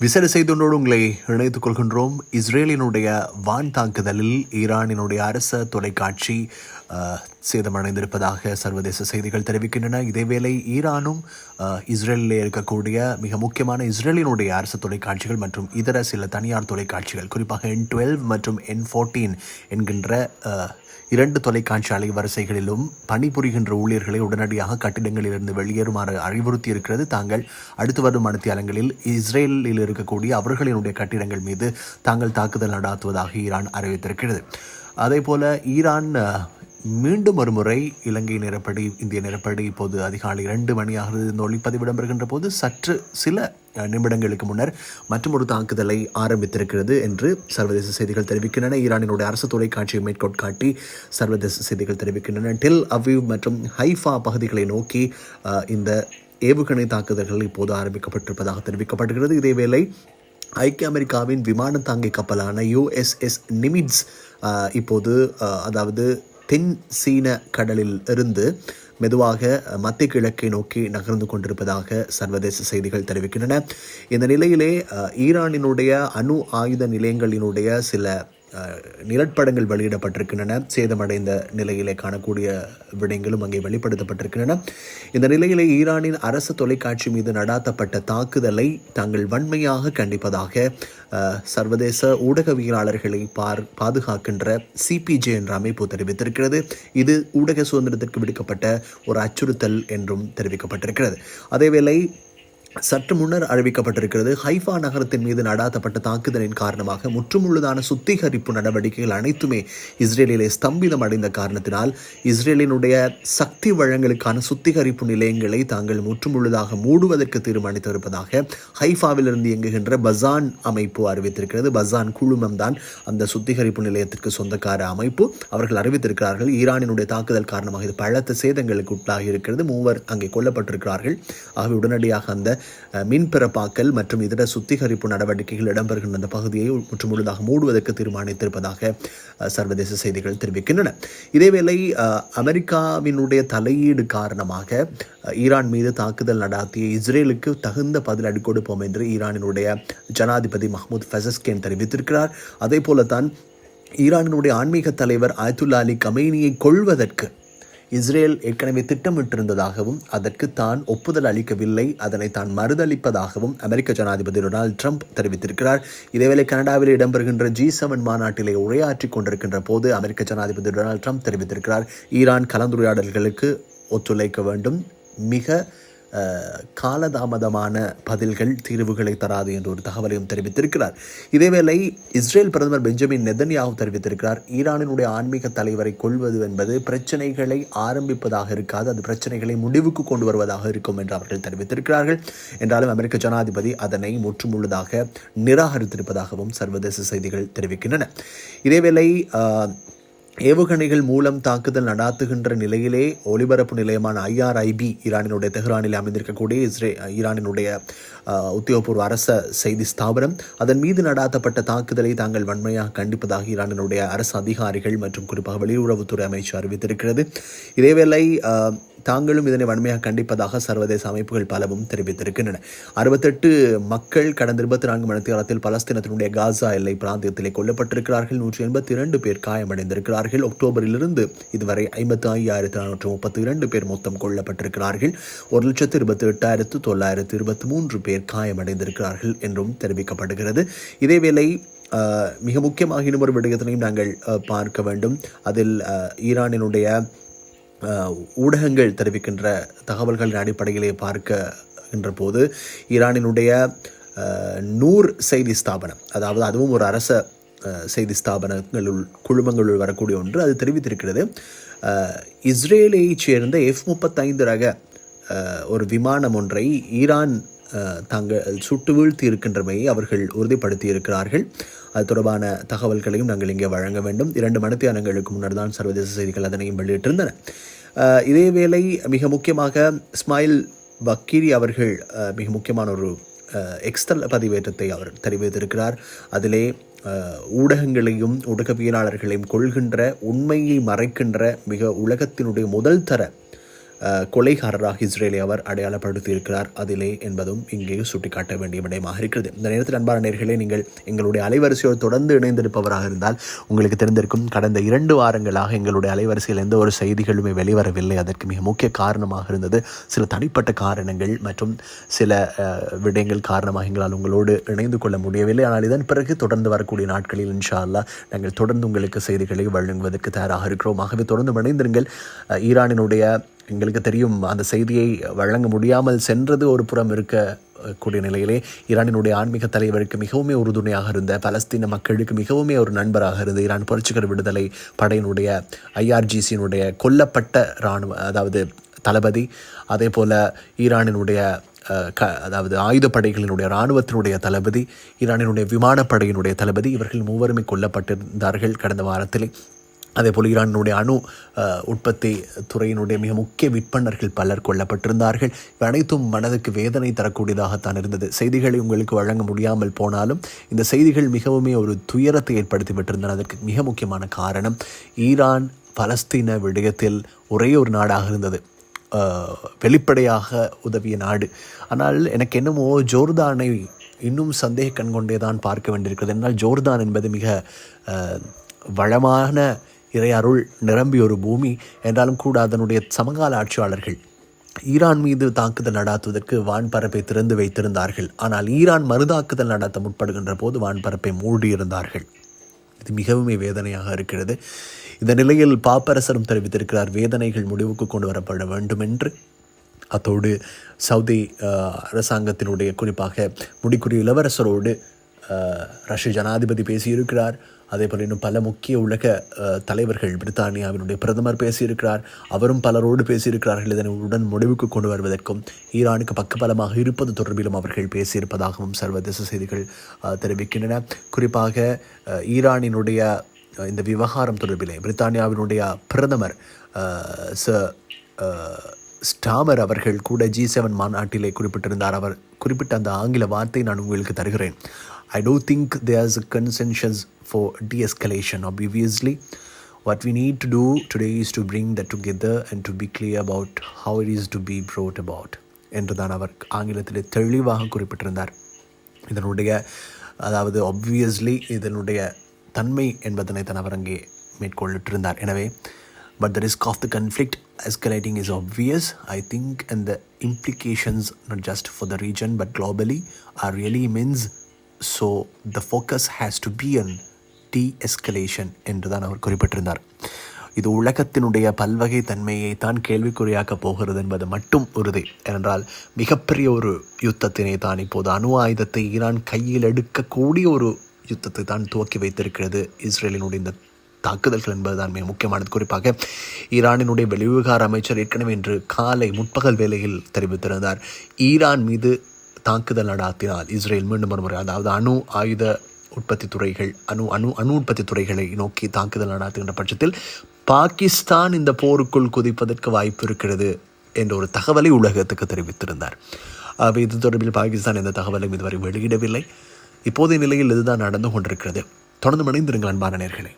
விசேட செய்தியோடு உங்களை இணைத்துக் கொள்கின்றோம். இஸ்ரேலினுடைய வான் தாக்குதலில் ஈரானினுடைய அரச தொலைக்காட்சி சேதமடைந்திருப்பதாக சர்வதேச செய்திகள் தெரிவிக்கின்றன. இதேவேளை ஈரானும் இஸ்ரேலில் இருக்கக்கூடிய மிக முக்கியமான இஸ்ரேலினுடைய அரசு தொலைக்காட்சிகள் மற்றும் இதர சில தனியார் தொலைக்காட்சிகள் குறிப்பாக என் டுவெல் மற்றும் என் ஃபோர்டீன் என்கின்ற இரண்டு தொலைக்காட்சி அலைவரிசைகளிலும் பணிபுரிகின்ற ஊழியர்களை உடனடியாக கட்டிடங்களிலிருந்து வெளியேறுமாறு அறிவுறுத்தி இருக்கிறது தாங்கள் அடுத்து வரும் மனத்தியாலங்களில் இஸ்ரேலில் இருக்கக்கூடிய அவர்களினுடைய கட்டிடங்கள் மீது தாங்கள் தாக்குதல் நடாத்துவதாக ஈரான் அறிவித்திருக்கிறது. அதே போல ஈரான் மீண்டும் ஒரு முறை இலங்கை நேரப்படி இந்திய நேரப்படி இப்போது அதிகாலை இரண்டு மணியாகிறது இந்த ஒளிப்பதிவு இடம்பெறுகின்ற போது சற்று சில நிமிடங்களுக்கு முன்னர் மற்றும் ஒரு தாக்குதலை ஆரம்பித்திருக்கிறது என்று சர்வதேச செய்திகள் தெரிவிக்கின்றன. ஈரானினுடைய அரசு தொலைக்காட்சியை மேற்கோட்காட்டி சர்வதேச செய்திகள் தெரிவிக்கின்றன. டில் அவ்யூ மற்றும் ஹைஃபா பகுதிகளை நோக்கி இந்த ஏவுகணை தாக்குதல்கள் இப்போது ஆரம்பிக்கப்பட்டிருப்பதாக தெரிவிக்கப்படுகிறது. இதேவேளை ஐக்கிய அமெரிக்காவின் விமான தாங்கி கப்பலான யுஎஸ்எஸ் நிமிட்ஸ் இப்போது அதாவது தென் சீன கடலில் இருந்து மெதுவாக மத்திய கிழக்கை நோக்கி நகர்ந்து கொண்டிருப்பதாக சர்வதேச செய்திகள் தெரிவிக்கின்றன. இந்த நிலையிலே ஈரானினுடைய அணு ஆயுத நிலையங்களினுடைய சில நிழற்படங்கள் வெளியிடப்பட்டிருக்கின்றன. சேதமடைந்த நிலையிலே காணக்கூடிய விடயங்களும் அங்கே வெளிப்படுத்தப்பட்டிருக்கின்றன. இந்த நிலையிலே ஈரானின் அரசு தொலைக்காட்சி மீது நடாத்தப்பட்ட தாக்குதலை தாங்கள் வன்மையாக கண்டிப்பதாக சர்வதேச ஊடகவியலாளர்களை பார் பாதுகாக்கின்ற சிபிஜே என்ற அமைப்பு தெரிவித்திருக்கிறது. இது ஊடக சுதந்திரத்திற்கு விடுக்கப்பட்ட ஒரு அச்சுறுத்தல் என்றும் தெரிவிக்கப்பட்டிருக்கிறது. அதேவேளை சற்று முன்னர் அறிவிக்கப்பட்டிருக்கிறது ஹைஃபா நகரத்தின் மீது நடாத்தப்பட்ட தாக்குதலின் காரணமாக முற்றுமுழுதான சுத்திகரிப்பு நடவடிக்கைகள் அனைத்துமே இஸ்ரேலிலே ஸ்தம்பிதம் அடைந்த காரணத்தினால் இஸ்ரேலினுடைய சக்தி வளங்களுக்கான சுத்திகரிப்பு நிலையங்களை தாங்கள் முற்றுமுழுதாக மூடுவதற்கு தீர்மானித்திருப்பதாக ஹைஃபாவிலிருந்து இயங்குகின்ற பசான் அமைப்பு அறிவித்திருக்கிறது. பசான் குழுமம் தான் அந்த சுத்திகரிப்பு நிலையத்திற்கு சொந்தக்கார அமைப்பு. அவர்கள் அறிவித்திருக்கிறார்கள் ஈரானினுடைய தாக்குதல் காரணமாக இது பலத்த சேதங்களுக்கு உள்ளாகி இருக்கிறது. மூவர் அங்கே கொல்லப்பட்டிருக்கிறார்கள். ஆகவே உடனடியாக அந்த மின் பிறப்பாக்கல் மற்றும் இதர சுத்திகரிப்பு நடவடிக்கைகள் இடம்பெறுகின்ற அந்த பகுதியை முற்றுமுழுதாக மூடுவதற்கு தீர்மானித்திருப்பதாக சர்வதேச செய்திகள் தெரிவிக்கின்றன. இதேவேளை அமெரிக்காவினுடைய தலையீடு காரணமாக ஈரான் மீது தாக்குதல் நடாத்திய இஸ்ரேலுக்கு தகுந்த பதிலடி கொடுப்போம் என்று ஈரானினுடைய ஜனாதிபதி மஹமூத் ஃபெசஸ்கேன் தெரிவித்திருக்கிறார். அதே போலத்தான் ஈரானினுடைய ஆன்மீக தலைவர் ஆயத்துல்லா அலி கமேனியை கொள்வதற்கு இஸ்ரேல் ஏற்கனவே திட்டமிட்டிருந்ததாகவும் அதற்கு தான் ஒப்புதல் அளிக்கவில்லை. அதனை தான் மறுதளிப்பதாகவும் அமெரிக்க ஜனாதிபதி டொனால்ட் ட்ரம்ப் தெரிவித்திருக்கிறார். இதேவேளை கனடாவில் இடம்பெறுகின்ற ஜி செவன் மாநாட்டிலே உரையாற்றிக் கொண்டிருக்கின்ற போது அமெரிக்க ஜனாதிபதி டொனால்ட் ட்ரம்ப் தெரிவித்திருக்கிறார். ஈரான் கலந்துரையாடல்களுக்கு ஒத்துழைக்க வேண்டும். மிக காலதாமதமான பதில்கள் தீர்வுகளை தராது என்ற ஒரு தகவலையும் தெரிவித்திருக்கிறார். இதேவேளை இஸ்ரேல் பிரதமர் பெஞ்சமின் நெதன்யாகு தெரிவித்திருக்கிறார் ஈரானினுடைய ஆன்மீக தலைவரை கொள்வது என்பது பிரச்சனைகளை ஆரம்பிப்பதாக இருக்காது அது பிரச்சனைகளை முடிவுக்கு கொண்டு வருவதாக இருக்கும் என்று அவர்கள் தெரிவித்திருக்கிறார்கள். என்றாலும் அமெரிக்க ஜனாதிபதி அதனை முற்றுமுழுதாக நிராகரித்திருப்பதாகவும் சர்வதேச செய்திகள் தெரிவிக்கின்றன. இதேவேளை ஏவுகணைகள் மூலம் தாக்குதல் நடாத்துகின்ற நிலையிலே ஒலிபரப்பு நிலையமான ஐஆர்ஐபி ஈரானினுடைய தெஹ்ரானில் அமைந்திருக்கக்கூடிய இஸ்ரே ஈரானினுடைய உத்தியோகபூர்வ அரச செய்தி ஸ்தாபனம். அதன் மீது நடாத்தப்பட்ட தாக்குதலை தாங்கள் வன்மையாக கண்டிப்பதாக ஈரானினுடைய அரசு அதிகாரிகள் மற்றும் குறிப்பாக வெளியுறவுத்துறை அமைச்சு அறிவித்திருக்கிறது. இதேவேளை தாங்களும் இதனை வன்மையாக கண்டிப்பதாக சர்வதேச அமைப்புகள் பலவும் தெரிவித்திருக்கின்றன. அறுபத்தெட்டு மக்கள் கடந்த இருபத்தி நான்கு மணி நேரத்தில் பலஸ்தீனத்தினுடைய காசா எல்லை பிராந்தியத்திலே கொல்லப்பட்டிருக்கிறார்கள். நூற்றி எண்பத்தி இரண்டு பேர் காயமடைந்திருக்கிறார்கள். அக்டோபரிலிருந்து இதுவரை ஐம்பத்தி ஐயாயிரத்தி நானூற்று முப்பத்தி இரண்டு பேர் மொத்தம் கொல்லப்பட்டிருக்கிறார்கள். ஒரு லட்சத்து இருபத்தி எட்டாயிரத்து தொள்ளாயிரத்து இருபத்தி மூன்று பேர் காயமடைந்திருக்கிறார்கள் என்றும் தெரிவிக்கப்படுகிறது. இதேவேளை மிக முக்கியமாக இன்னும் ஒரு விடயத்தினையும் நாங்கள் பார்க்க வேண்டும். அதில் ஈரானினுடைய ஊடகங்கள் தெரிவிக்கின்ற தகவல்களின் அடிப்படையிலே பார்க்கின்ற போது ஈரானினுடைய நூர் செய்தி ஸ்தாபனம் அதாவது அதுவும் ஒரு அரச செய்தி ஸ்தாபனங்களுள் குழுமங்களுள் வரக்கூடிய ஒன்று. அது தெரிவித்திருக்கிறது. அஹ், இஸ்ரேலைச் சேர்ந்த எஃப் முப்பத்தைந்து ரக ஒரு விமானம் ஒன்றை ஈரான் தாங்கள் சுட்டு வீழ்த்தி இருக்கின்றமையை அவர்கள் உறுதிப்படுத்தி இருக்கிறார்கள் அது தொடர்பான தகவல்களையும் நாங்கள் இங்கே வழங்க வேண்டும். இரண்டு மணித்தியானங்களுக்கு முன்னர் தான் சர்வதேச செய்திகள் அதனையும் வெளியிட்டிருந்தன. இதேவேளை மிக முக்கியமாக ஸ்மைல் பக்கீரி அவர்கள் மிக முக்கியமான ஒரு எக்ஸ்டல் எக்ஸ்தல் பதிவேற்றத்தை அவர் தெரிவித்திருக்கிறார். அதிலே ஊடகங்களையும் ஊடகவியலாளர்களையும் கொள்கின்ற உண்மையை மறைக்கின்ற மிக உலகத்தினுடைய முதல் தர கொலைகாரராக இஸ்ரேலை அவர் அடையாளப்படுத்தி இருக்கிறார் அதிலே என்பதும் இங்கே சுட்டிக்காட்ட வேண்டிய விடயமாக இருக்கிறது. இந்த நேரத்தில் அன்பான நேர்களே நீங்கள் எங்களுடைய அலைவரிசையோடு தொடர்ந்து இணைந்திருப்பவராக இருந்தால் உங்களுக்கு தெரிந்திருக்கும் கடந்த இரண்டு வாரங்களாக எங்களுடைய அலைவரிசையில் எந்த ஒரு செய்திகளுமே வெளிவரவில்லை. அதற்கு மிக முக்கிய காரணமாக இருந்தது சில தனிப்பட்ட காரணங்கள் மற்றும் சில விடயங்கள் காரணமாக எங்களால் உங்களோடு இணைந்து கொள்ள முடியவில்லை. ஆனால் இதன் பிறகு தொடர்ந்து வரக்கூடிய நாட்களில் இன்ஷா அல்லா நாங்கள் தொடர்ந்து உங்களுக்கு செய்திகளை வழங்குவதற்கு தயாராக இருக்கிறோம். ஆகவே தொடர்ந்து இணைந்திருங்கள். ஈரானினுடைய எங்களுக்கு தெரியும் அந்த செய்தியை வழங்க முடியாமல் சென்றது ஒரு புறம் இருக்க கூடிய நிலையிலே ஈரானினுடைய ஆன்மீக தலைவருக்கு மிகவுமே உறுதுணையாக இருந்த பலஸ்தீன மக்களுக்கு மிகவுமே ஒரு நண்பராக இருந்த ஈரான் புரட்சிகர விடுதலை படையினுடைய ஐஆர்ஜிசியினுடைய கொல்லப்பட்ட இராணுவ அதாவது தளபதி அதே போல் ஈரானினுடைய க அதாவது ஆயுதப்படைகளினுடைய இராணுவத்தினுடைய தளபதி ஈரானினுடைய விமானப்படையினுடைய தளபதி இவர்கள் மூவருமே கொல்லப்பட்டிருந்தார்கள் கடந்த வாரத்திலே. அதே போல் ஈரானுடைய அணு உற்பத்தி துறையினுடைய மிக முக்கிய விற்பனர்கள் பலர் கொல்லப்பட்டிருந்தார்கள். இவை அனைத்தும் மனதுக்கு வேதனை தரக்கூடியதாகத்தான் இருந்தது. செய்திகளை உங்களுக்கு வழங்க முடியாமல் போனாலும் இந்த செய்திகள் மிகவுமே ஒரு துயரத்தை ஏற்படுத்திவிட்டிருந்தன அதற்கு மிக முக்கியமான காரணம் ஈரான் பலஸ்தீன விடயத்தில் ஒரே ஒரு நாடாக இருந்தது. வெளிப்படையாக உதவிய நாடு. ஆனால் எனக்கு என்னமோ ஜோர்தானை இன்னும் சந்தேக கண் கொண்டே தான் பார்க்க வேண்டியிருக்கிறது. என்றால் ஜோர்தான் என்பது மிக வளமான இறை அருள் நிரம்பிய ஒரு பூமி என்றாலும் கூட அதனுடைய சமகால ஆட்சியாளர்கள். ஈரான் மீது தாக்குதல் நடாத்துவதற்கு வான்பரப்பை திறந்து வைத்திருந்தார்கள். ஆனால் ஈரான் மறுதாக்குதல் நடாத்த முற்படுகின்ற போது வான்பரப்பை மூடியிருந்தார்கள். இது மிகவும் வேதனையாக இருக்கிறது. இந்த நிலையில் பாப்பரசரும் தெரிவித்திருக்கிறார் வேதனைகள் முடிவுக்கு கொண்டு வரப்பட வேண்டும் என்று அத்தோடு சவுதி அரசாங்கத்தினுடைய குறிப்பாக முடிக்குரிய இளவரசரோடு ரஷ்ய ஜனாதிபதி பேசியிருக்கிறார். அதே போல் இன்னும் பல முக்கிய உலக தலைவர்கள் பிரித்தானியாவினுடைய பிரதமர் பேசியிருக்கிறார். அவரும் பலரோடு பேசியிருக்கிறார்கள். இதனை உடன் முடிவுக்கு கொண்டு வருவதற்கும் ஈரானுக்கு பக்கபலமாக இருப்பது தொடர்பிலும் அவர்கள் பேசியிருப்பதாகவும் சர்வதேச செய்திகள் தெரிவிக்கின்றன. குறிப்பாக ஈரானினுடைய இந்த விவகாரம் தொடர்பிலே பிரித்தானியாவினுடைய பிரதமர் ச ஸ்டாமர் அவர்கள் கூட ஜி செவன் மாநாட்டிலே குறிப்பிட்டிருந்தார். அவர் குறிப்பிட்ட அந்த ஆங்கில வார்த்தை நான் உங்களுக்கு தருகிறேன். I do think there's a consensus for de-escalation obviously what we need to do today is to bring that together and to be clear about how it is to be brought about என்றுதான் அவர் ஆங்கிலத்திலே தெளிவாக குறிப்பிட்டிருந்தார் இதனுடைய அதாவது obviously இதனுடைய தன்மை என்பதனை தான் அவர் அங்கே மேற்கொள்ளிட்டிருந்தார் எனவே but the risk of the conflict escalating is obvious i think and the implications not just for the region but globally are really immense so the focus has to be on de-escalation என்று என்றுதான் அவர் குறிப்பிட்டிருந்தார். இது உலகத்தினுடைய பல்வகை தன்மையை தான் கேள்விக்குறியாக்கப் போகிறது என்பது மட்டும் உறுதி. ஏனென்றால் மிகப்பெரிய ஒரு யுத்தத்தினை தான் இப்போது அணு ஆயுதத்தை ஈரான் கையில் எடுக்கக்கூடிய ஒரு யுத்தத்தை தான் துவக்கி வைத்திருக்கிறது. இஸ்ரேலினுடைய இந்த தாக்குதல்கள் என்பதுதான் மிக முக்கியமானது. குறிப்பாக ஈரானினுடைய வெளிவிவகார அமைச்சர் ஏற்கனவே இன்று காலை முற்பகல் வேளையில் தெரிவித்திருந்தார். ஈரான் மீது தாக்குதல் நடாத்தினால் இஸ்ரேல் மீண்டும் ஒரு முறை அதாவது அணு ஆயுத உற்பத்தி துறைகள் அணு அணு அணு உற்பத்தி துறைகளை நோக்கி தாக்குதல் நடாத்துகின்ற பட்சத்தில் பாகிஸ்தான் இந்த போருக்குள் குதிப்பதற்கு வாய்ப்பு இருக்கிறது என்ற ஒரு தகவலை உலகத்துக்கு தெரிவித்திருந்தார். அவை இது தொடர்பில் பாகிஸ்தான் எந்த தகவலையும் இதுவரை வெளியிடவில்லை. இப்போதைய நிலையில் இதுதான் நடந்து கொண்டிருக்கிறது. தொடர்ந்து மணிந்திருங்கள் அன்பான நேர்களே.